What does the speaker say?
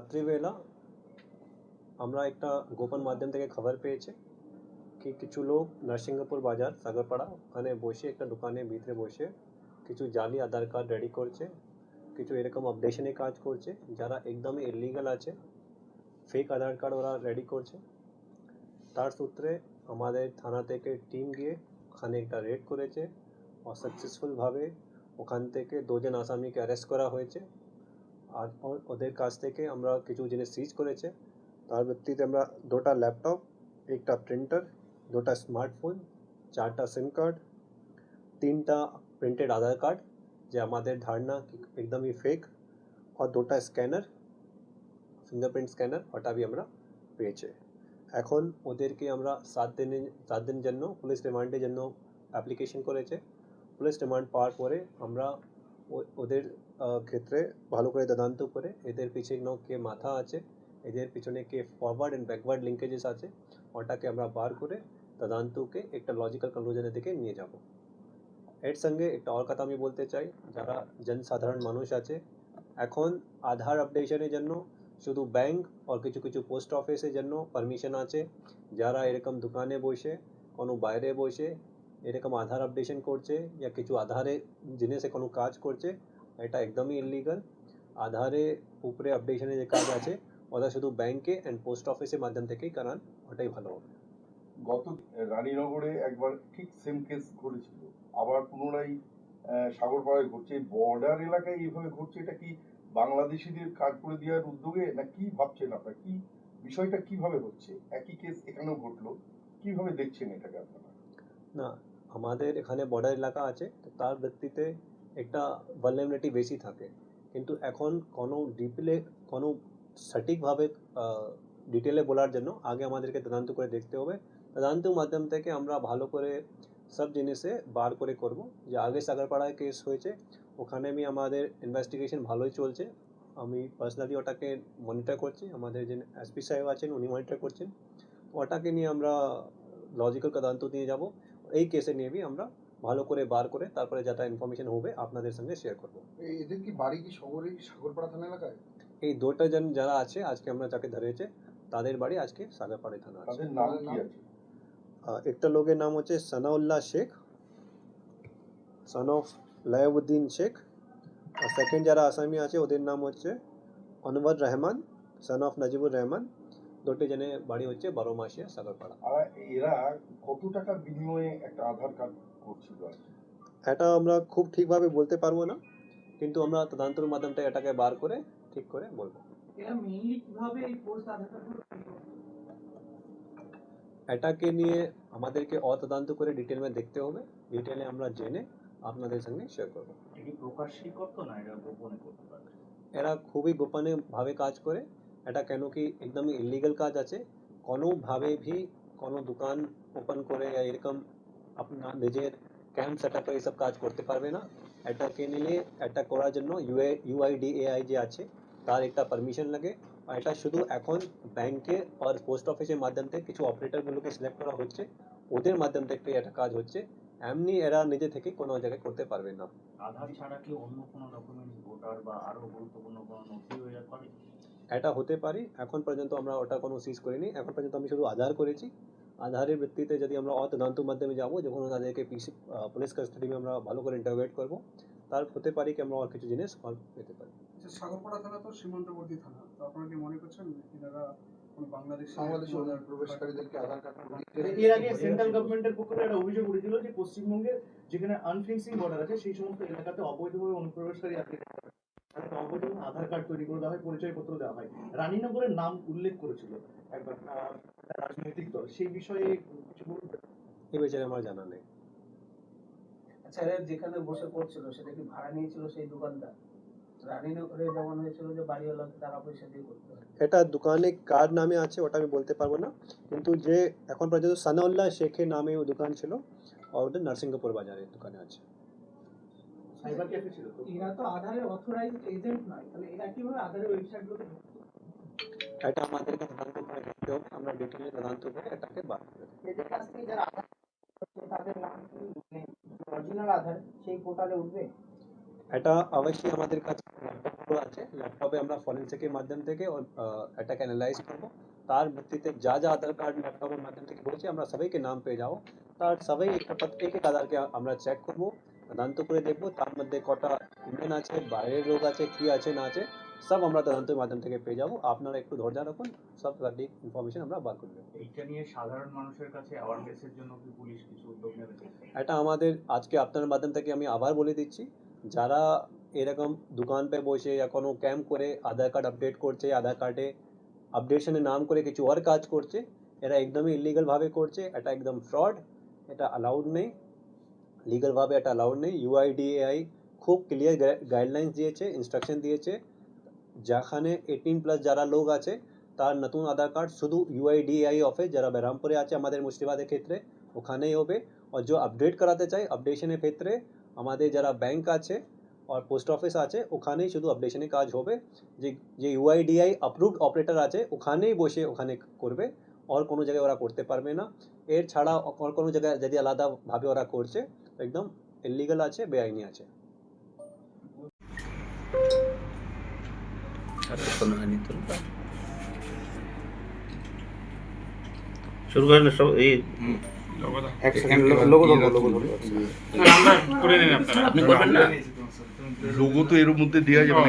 রাত্রিবেলা আমরা একটা গোপন মাধ্যম থেকে খবর পেয়েছি কি কিছু লোক নরসিংহপুর বাজার, সাগরপাড়া, ওখানে বসে একটা দোকানের ভিতরে বসে কিছু জালি, আধার কার্ড রেডি করছে, কিছু এরকম আপডেশনে কাজ করছে, যারা একদমই ইলিগাল আছে ফেক আধার কার্ড ওরা রেডি করছে। তার সূত্রে আমাদের থানা থেকে টিম গিয়ে ওখানে একটা রেড করেছে আর সাকসেসফুলভাবে ওখান থেকে দুজন আসামিকে অ্যারেস্ট করা হয়েছে। আর ওদের কাছ থেকে আমরা কিছু জিনিস সিজ করেছে। তার ভিত্তিতে আমরা দুটা ল্যাপটপ একটা প্রিন্টার দুটা স্মার্টফোন চারটা সিম কার্ড তিনটা প্রিন্টেড আধার কার্ড যে আমাদের ধারণা একদমই ফেক আর দুটা স্ক্যানার ফিঙ্গারপ্রিন্ট স্ক্যানার ওটা আমরা পেয়েছে। এখন ওদেরকে আমরা সাত দিনের সাত দিনের জন্য, পুলিশ রিমান্ডের জন্য অ্যাপ্লিকেশন করেছে। পুলিশ রিমান্ড পাওয়ার পরে আমরা ওদের ক্ষেত্রে ভালো করে তদন্ত করে এদের পিছনে কে মাথা আছে, এদের পিছনে কে ফরওয়ার্ড অ্যান্ড ব্যাকওয়ার্ড লিঙ্কেজেস আছে, ওটাকে আমরা বার করে তদন্তকে একটা লজিক্যাল কনক্লুশনের দিকে নিয়ে যাব। এর সঙ্গে একটা আর কথা আমি বলতে চাই, যারা জনসাধারণ মানুষ আছে, এখন আধার আপডেশনের জন্য শুধু ব্যাংক আর কিছু কিছু পোস্ট অফিসের জন্য পারমিশন আছে, যারা এরকম দোকানে বসে, কোনো বাইরে বসে এরকম আধার আপডেশন করছে या কিছু আধারে জিনিসে কোনো কাজ করছে এটা একদমই ইলিগাল আধারে উপরে আপডেশনের যে কাজ আছে ওটা শুধু ব্যাংকে অ্যান্ড পোস্ট অফিসের মাধ্যম থেকেই করান ওটাই ভালো হবে। গত রানীনগরে একবার ঠিক সেম কেস ঘটেছিল। আবার পুনরায় সাগরপাড়ায় ঘটছে। বর্ডার এলাকায় এইভাবে ঘটছে এটা কি বাংলাদেশিদের কাজ করে দেওয়ার উদ্যোগে না কি ভাবছেন আপনারা? কি বিষয়টা কীভাবে হচ্ছে? একই কেস এখানেও ঘটলো। কীভাবে দেখছেন এটাকে আপনারা? না আমাদের এখানে বর্ডার এলাকা আছে, তো তার ভিত্তিতে একটা ভালনারেবিলিটি বেশি থাকে। কিন্তু এখন কোনো ডিপলে কোনো সঠিকভাবে ডিটেলে বলার জন্য আগে আমাদেরকে তদন্ত করে দেখতে হবে। তদন্তের মাধ্যম থেকে আমরা ভালো করে সব জিনিসে বার করে করব। যে আগে সাগরপাড়ায় কেস হয়েছে, ওখানে আমি আমাদের ইনভেস্টিগেশন ভালোই চলছে। আমি পার্সোনালি ওটাকে মনিটর করছি। আমাদের যে এসপি সাহেব আছেন, উনি মনিটর করছেন। ওটাকে নিয়ে আমরা লজিক্যাল তদন্ত নিয়ে যাব। এই কেসে নিয়ে বি আমরা ভালো করে বার করে তারপরে যেটা ইনফরমেশন হবে আপনাদের সঙ্গে শেয়ার করব। এই- এদের কি বাড়ি কি শহরে সাগরপাড়া থানা এলাকায়? এই দুটো জন যারা আছে আজকে আমরা যাকে ধরেছে তাদের বাড়ি আজকে সাগরপাড়ে থানা আছে। তাদের নাম কি আছে? আহ, একটা লোকের নাম হচ্ছে সানাউল্লাহ শেখ সন অফ লায়াবুদ্দিন শেখ আর সেকেন্ড যারা আসামি আছে ওদের নাম হচ্ছে অনবর রহমান সন অফ নাজিবুর রহমান দুটো জনে বাড়ি হচ্ছে বারো মাসিয়া সাগরপাড়া। আর এরা কত টাকার বিনিময়ে একটা আধার কার্ড করছিল এটা আমরা খুব ঠিকভাবে বলতে পারব না কিন্তু আমরা তদন্তের মাধ্যমটা এটাকে বার করে ঠিক করে বলব। এরা মেইনলি কীভাবে এই কোর্স আধার কার্ডগুলো এটাকে নিয়ে আমাদেরকে অতদান্ত করে ডিটেলে দেখতে হবে ডিটেলে আমরা জেনে আপনাদের সঙ্গে শেয়ার করব। এটি প্রকাশ্যই করতো না এটা গোপনে করতে পারে এরা খুবই গোপনে ভাবে কাজ করে এটা কেন কি একদমই ইলিগাল কাজ আছে? কোনোভাবে ভি কোনো দোকান ওপেন করে या এরকম আপনার নিজের ক্যাম্প সেট আপ এইসব কাজ করতে পারবে না। এটাকে নিলে এটা করার জন্য ইউআই ইউআইডিএআই যে আছে, তার একটা পারমিশন লাগে। আর এটা শুধু এখন ব্যাংকে আর পোস্ট অফিসের মাধ্যম থেকে কিছু অপারেটরগুলোকে সিলেক্ট করা হচ্ছে। ওদের মাধ্যম থেকে এটা কাজ হচ্ছে। এমনি এরা নিজে থেকে কোনো জায়গায় করতে পারবে না। আধার ছাড়া কি অন্য কোনো ডকুমেন্টস ভোটার বা আরও গুরুত্বপূর্ণ কোনো নথি পারে এটা হতে পারি। এখন পর্যন্ত আমরা ওটা কোনো সিজ করিনি। এখন পর্যন্ত আমি শুধু আধার করেছি। আধারের ভিত্তিতে যদি আমরা অতদন্তের মাধ্যমে যাব যখন তাদেরকে পিসি পুলিশ কাস্টাডিতে আমরা ভালো করে ইন্টারোগেট করব তার হতে পারি কি আমরা আর কিছু জিনিস আর পেতে পারি। আচ্ছা সাগরপাড়া থানা তো সীমান্তবর্তী থানা। তো আপনারা কি মনে করছেন এনারা বাংলাদেশ বাংলাদেশি অনুপ্রবেশকারীদেরকে আধার কার্ড করে দিতে এর আগে সেন্ট্রাল গভর্নমেন্টের পক্ষ থেকে একটা অভিযোগ উঠেছিল যে পশ্চিমবঙ্গের যেখানে আনফিক্সিং বর্ডার আছে সেই সমস্ত এলাকাতে অবৈধভাবে অনুপ্রবেশকারী আছে আধার কার্ড তৈরি করে দেওয়া হয় পরিচয়পত্র দেওয়া হয়। রানীনগরের নাম উল্লেখ করেছিল একবার রাজনৈতিক দল। সেই বিষয়ে কিছু এই বিষয়ে আমার জানা নেই। আচ্ছা যেখানে বসে করছিল সেটা কি ভাড়া নিয়েছিল সেই দোকানটা? রানীনগরে যেমন হয়েছিল যে বাড়িওয়ালাকে টাকা পয়সা দিয়ে করতে। এটা দোকানে কার নামে আছে ওটা আমি বলতে পারব না। কিন্তু যে এখন পর্যন্ত সানাউল্লাহ শেখের নামে ও দোকান ছিল আর ওটা নরসিংহপুর বাজারে দোকানে আছে। সাইবার ক্যাফে ছিল তো। এরা তো আধারের অথরাইজড এজেন্ট নয় তাহলে এরা কীভাবে আধারের ওয়েবসাইটগুলোতে এটা আমাদেরকে তদন্ত করে দেখতে হবে আমরা ডিটেলে তদন্ত করে এটাকে বার করে দেবো। এদের কাছ থেকে যারা আধার করছে তাদের নাম কি? অরিজিনাল আধার সেই পোর্টালে উঠবে? এটা অবশ্যই আমাদের কাছে যেগুলো আছে। ল্যাপটপে আমরা ফরেন্সিকের মাধ্যম থেকে ওর, আহ, এটাকে অ্যানালাইজ করব। তার ভিত্তিতে যা যা আধার কার্ড ল্যাপটপের মাধ্যম থেকে হয়েছে আমরা সবাইকে নাম পেয়ে যাব। তার সবাই একটা প্রত্যেক এক আধারকে আমরা চেক করব। তদন্ত করে দেখব। তার মধ্যে কটা ইন্ডিয়ান আছে বাইরের লোক আছে কি আছে না আছে সব আমরা তদন্তের মাধ্যম থেকে পেয়ে যাব। আপনারা একটু ধৈর্য রাখুন সব সঠিক ইনফরমেশন আমরা বার করে দেবো এইটা নিয়ে সাধারণ মানুষের কাছে অ্যাওয়ারনেসের জন্য কি পুলিশ কিছু উদ্যোগ নেবে? এটা আমাদের আজকে আপনার মাধ্যম থেকে আমি আবার বলে দিচ্ছি। যারা এরকম দোকান পে বসে या কোনো ক্যাম্প করে আধার কার্ড আপডেট করছে আধার কার্ডে আপডেশনের নাম করে কিছু আর কাজ করছে এরা একদমই ইলিগাল ভাবে করছে। এটা একদম ফ্রড এটা অ্যালাউড নেই। লিগাল ভাবে এটা অ্যালাউড নেই। ইউআইডিএআই খুব ক্লিয়ার গাইডলাইন্স দিয়েছে ইনস্ট্রাকশন দিয়েছে যেখানে এইটিন প্লাস যারা লোক আছে, তার নতুন আধার কার্ড শুধু ইউআইডিএআই অফিস যারা বেরামপুরে আছে আমাদের মুর্শিদাবাদের ক্ষেত্রে, ওখানেই হবে। আর যে আপডেট করাতে চাই আপডেশনের ক্ষেত্রে, আমাদের যারা ব্যাংক আছে আর পোস্ট অফিস আছে, ওখানেই শুধু আপডেশনের কাজ হবে। যে যে ইউআইডিআই অ্যাপ্রুভড অপারেটর আছে, ওখানেই বসে ওখানে করবে। আর কোনো জায়গায় ওরা করতে পারবে না এর ছাড়া আর কোনো জায়গায় যদি আলাদাভাবে ওরা করছে একদম ইলিগাল আছে বেআইনি আছে শুরু করেন সব এই আপনি করবেন না লোগো তো এর মধ্যে দেওয়া যাবে